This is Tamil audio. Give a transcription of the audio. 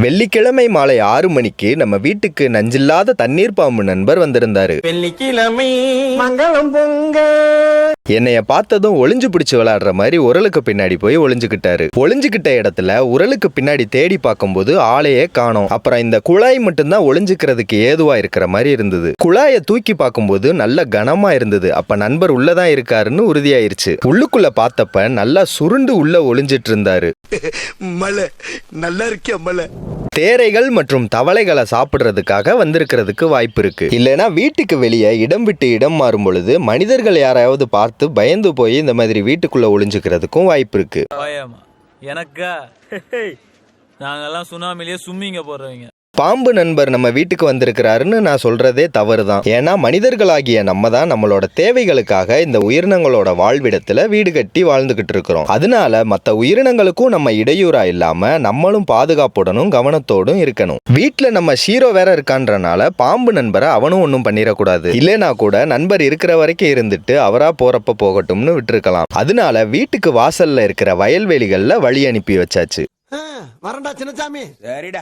வெள்ளிக்கிழமை மாலை ஆறு மணிக்கு நம்ம வீட்டுக்கு நஞ்சில்லாத தண்ணீர் பாம்பு நண்பர் வந்திருந்தாரு. வெள்ளிக்கிழமை மங்களம் பொங்க. என்னைய பார்த்ததும் ஒளிஞ்சு பிடிச்சு விளையாடுற மாதிரி உரலுக்கு பின்னாடி போய் ஒளிஞ்சுக்கிட்டாரு. ஒளிஞ்சுக்கிட்ட இடத்துல உரலுக்கு பின்னாடி தேடி பார்க்கும்போது ஆளையே காணோம். அப்புறம் இந்த குழாய் மட்டும்தான் ஒளிஞ்சுக்கிறதுக்கு ஏதுவா இருக்கிற மாதிரி இருந்தது. குழாயை தூக்கி பார்க்கும்போது நல்ல கனமா இருந்தது. அப்ப நண்பர் உள்ளதான் இருக்காருன்னு உறுதியாயிருச்சு. உள்ளுக்குள்ள பார்த்தப்ப நல்லா சுருண்டு உள்ள ஒளிஞ்சிட்டு இருந்தாரு. மலை நல்லா இருக்கியா மலை? தேரைகள் மற்றும் தவளைகளை சாப்பிடுறதுக்காக வந்திருக்கிறதுக்கு வாய்ப்பு இருக்கு. இல்லைன்னா வீட்டுக்கு வெளியே இடம் விட்டு இடம் மாறும் பொழுது மனிதர்கள் யாராவது பார்த்து பயந்து போய் இந்த மாதிரி வீட்டுக்குள்ள ஒளிஞ்சுக்கிறதுக்கும் வாய்ப்பு இருக்கு. பயமா? எனக்கா? நாங்கெல்லாம் சுனாமிலேயே சும்மிங்க போடுறவங்க பாம்பு நண்பர் நம்ம வீட்டுக்கு வந்திருக்கிறாருன்னு நான் சொல்றதே தவறு தான் ஏன்னா மனிதர்களாகிய நம்ம தான் நம்மளோட தேவைகளுக்காக இந்த உயிரினங்களோட வாழ்விடத்துல வீடு கட்டி வாழ்ந்துகிட்டு இருக்கிறோம். அதனால மற்ற உயிரினங்களுக்கும் நம்ம இடையூறா இல்லாம நம்மளும் பாதுகாப்புடனும் கவனத்தோடும் இருக்கணும். வீட்டுல நம்ம ஷீரோ வேற இருக்கான்றனால பாம்பு நண்பரை அவனும் ஒன்றும் பண்ணிடக்கூடாது. இல்லைனா கூட நண்பர் இருக்கிற வரைக்கும் இருந்துட்டு அவரா போறப்ப போகட்டும்னு விட்டுருக்கலாம். அதனால வீட்டுக்கு வாசல்ல இருக்கிற வயல்வெளிகள்ல வழி அனுப்பி வச்சாச்சு. வரண்டா சின்னசாமி சரிடா.